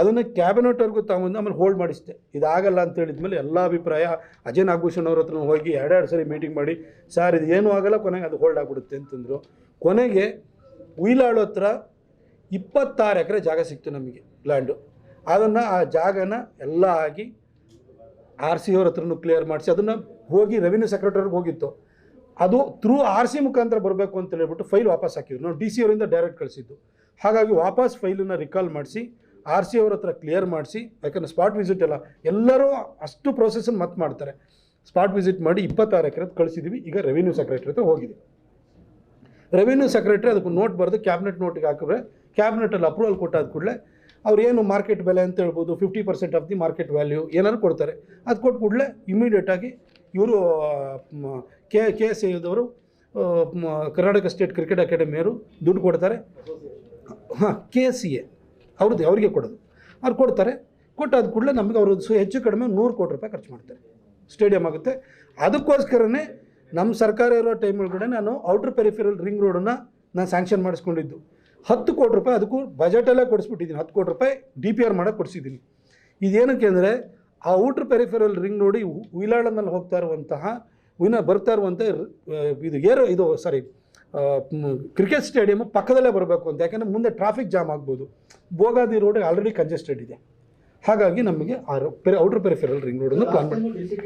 ಅದನ್ನು ಕ್ಯಾಬಿನೆಟ್ವರೆಗೂ ತಗೊಂಡು ಆಮೇಲೆ ಹೋಲ್ಡ್ ಮಾಡಿಸ್ದೆ. ಇದಾಗಲ್ಲ ಅಂತ ಹೇಳಿದ್ಮೇಲೆ ಎಲ್ಲ ಅಭಿಪ್ರಾಯ ಅಜಯ್ ನಾಗಭೂಷಣ್ ಅವ್ರ ಹತ್ರ ಹೋಗಿ ಎರಡೆರಡು ಸರಿ ಮೀಟಿಂಗ್ ಮಾಡಿ, ಸರ್ ಇದು ಏನೂ ಆಗಲ್ಲ, ಕೊನೆಗೆ ಅದು ಹೋಲ್ಡ್ ಆಗಿಬಿಡುತ್ತೆ ಅಂತಂದರು. ಕೊನೆಗೆ ಉಯ್ಲಾಳು ಹತ್ರ ಇಪ್ಪತ್ತಾರು ಎಕರೆ ಜಾಗ ಸಿಕ್ತು ನಮಗೆ ಲ್ಯಾಂಡು ಅದನ್ನು ಆ ಜಾಗನ ಎಲ್ಲ ಆಗಿ ಆರ್ ಸಿ ಅವ್ರ ಹತ್ರನೂ ಕ್ಲಿಯರ್ ಮಾಡಿಸಿ, ಅದನ್ನು ಹೋಗಿ ರೆವಿನ್ಯೂ ಸೆಕ್ರೆಟರಿಗೆ ಹೋಗಿತ್ತು. ಅದು ಥ್ರೂ ಆರ್ ಸಿ ಮುಖಾಂತರ ಬರಬೇಕು ಅಂತ ಹೇಳ್ಬಿಟ್ಟು ಫೈಲ್ ವಾಪಸ್ ಹಾಕಿದ್ರು. ನಾವು ಡಿ ಸಿ ಅವರಿಂದ ಡೈರೆಕ್ಟ್ ಕಳಿಸಿದ್ದು. ಹಾಗಾಗಿ ವಾಪಸ್ ಫೈಲನ್ನು ರಿಕಾಲ್ ಮಾಡಿಸಿ ಆರ್ ಸಿ ಅವ್ರ ಹತ್ರ ಕ್ಲಿಯರ್ ಮಾಡಿಸಿ, ಯಾಕಂದರೆ ಸ್ಪಾಟ್ ವಿಸಿಟ್ ಎಲ್ಲ, ಎಲ್ಲರೂ ಅಷ್ಟು ಪ್ರೊಸೆಸನ್ನು ಮತ್ತೆ ಮಾಡ್ತಾರೆ. ಸ್ಪಾಟ್ ವಿಸಿಟ್ ಮಾಡಿ ಇಪ್ಪತ್ತಾರು ಎಕರೆ ಕಳಿಸಿದ್ದೀವಿ ಈಗ ರೆವಿನ್ಯೂ ಸೆಕ್ರೆಟರಿ ಹತ್ರ ಹೋಗಿದೆ. ರೆವಿನ್ಯೂ ಸೆಕ್ರೆಟರಿ ಅದಕ್ಕೆ ನೋಟ್ ಬರೆದು ಕ್ಯಾಬಿನೆಟ್ ನೋಟಿಗೆ ಹಾಕಿದ್ರೆ ಕ್ಯಾಬಿನೆಟಲ್ಲಿ ಅಪ್ರೂವಲ್ ಕೊಟ್ಟಾದ ಕೂಡಲೇ ಅವ್ರು ಏನು ಮಾರ್ಕೆಟ್ ಬೆಲೆ ಅಂತ ಹೇಳ್ಬೋದು fifty percent of the market value ಏನಾದ್ರು ಕೊಡ್ತಾರೆ. ಅದು ಕೊಟ್ಟು ಕೂಡಲೇ ಇಮಿಡಿಯೇಟಾಗಿ ಇವರು ಕೆ ಕೆ ಎಸ್ ಐದವರು ಕರ್ನಾಟಕ ಸ್ಟೇಟ್ ಕ್ರಿಕೆಟ್ ಅಕಾಡೆಮಿಯವರು ದುಡ್ಡು ಕೊಡ್ತಾರೆ. ಹಾಂ, ಕೆ ಸಿ ಎ. ಅವ್ರದ್ದು ಅವರಿಗೆ ಕೊಡೋದು. ಅವ್ರು ಕೊಡ್ತಾರೆ. ಕೊಟ್ಟಾದ ಕೂಡಲೇ ನಮಗೆ ಅವರು ಸು ಹೆಚ್ಚು ಕಡಿಮೆ ನೂರು ಕೋಟಿ ರೂಪಾಯಿ ಖರ್ಚು ಮಾಡ್ತಾರೆ. ಸ್ಟೇಡಿಯಂ ಆಗುತ್ತೆ. ಅದಕ್ಕೋಸ್ಕರನೇ ನಮ್ಮ ಸರ್ಕಾರ ಇರೋ ಟೈಮ್ ಒಳಗಡೆ ನಾನು ಔಟರ್ ಪೆರಿಫೆರಲ್ ರಿಂಗ್ ರೋಡನ್ನು ನಾನು ಸ್ಯಾಂಕ್ಷನ್ ಮಾಡಿಸ್ಕೊಂಡಿದ್ದು. ಹತ್ತು ಕೋಟಿ ರೂಪಾಯಿ ಅದಕ್ಕೂ ಬಜೆಟಲ್ಲೇ ಕೊಡಿಸ್ಬಿಟ್ಟಿದ್ದೀನಿ. ಹತ್ತು ಕೋಟಿ ರೂಪಾಯಿ ಡಿ ಪಿ ಆರ್ ಮಾಡೋಕ್ಕೆ ಕೊಡಿಸಿದ್ದೀನಿ. ಇದೇನಕ್ಕೆ ಅಂದರೆ ಆ ಔಟ್ರ್ ಪೆರಿಫೆರಲ್ ರಿಂಗ್ ನೋಡಿ ಉಯಿಲಾಳನಲ್ಲಿ ಹೋಗ್ತಾ ಇರುವಂತಹ ವಿನ ಬರ್ತಾ ಇರುವಂಥ ಇದು ಏರೋ, ಇದು ಸಾರಿ ಕ್ರಿಕೆಟ್ ಸ್ಟೇಡಿಯಮ್ ಪಕ್ಕದಲ್ಲೇ ಬರಬೇಕು ಅಂತ. ಯಾಕಂದರೆ ಮುಂದೆ ಟ್ರಾಫಿಕ್ ಜಾಮ್ ಆಗ್ಬೋದು. ಬೋಗಾದಿ ರೋಡ್ ಆಲ್ರೆಡಿ ಕಂಜೆಸ್ಟೆಡ್ ಇದೆ. ಹಾಗಾಗಿ ನಮಗೆ ಆ ಔಟ್ರ್ ಪೆರಿಫೆರಲ್ ರಿಂಗ್ ರೋಡನ್ನು ಪ್ಲಾನ್ ಮಾಡಿ